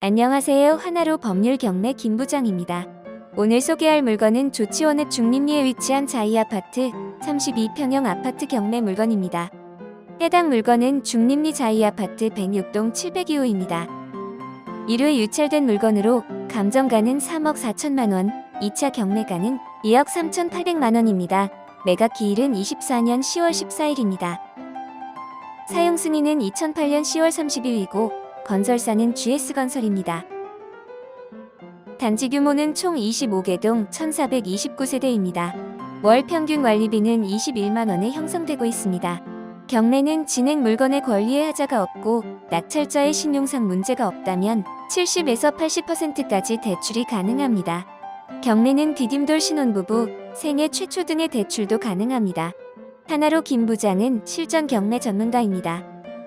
안녕하세요. 하나로 법률 경매 김 부장입니다. 오늘 소개할 물건은 조치원읍 중림리에 위치한 자이 아파트 32평형 아파트 경매 물건입니다. 해당 물건은 중림리 자이 아파트 106동 702호입니다. 1회 유찰된 물건으로 감정가는 3억 4천만 원, 2차 경매가는 2억 3천 8백만 원입니다. 매각 기일은 24년 10월 14일입니다. 사용 승인은 2008년 10월 30일이고 건설사는 GS건설입니다. 단지 규모는 총 25개 동 1429세대입니다. 월 평균 관리비는 21만 원에 형성되고 있습니다. 경매는 진행 물건의 권리에 하자가 없고 낙찰자의 신용상 문제가 없다면 70에서 80%까지 대출이 가능합니다. 경매는 디딤돌 신혼부부, 생애 최초 등의 대출도 가능합니다. 하나로 김 부장은 실전 경매 전문가입니다.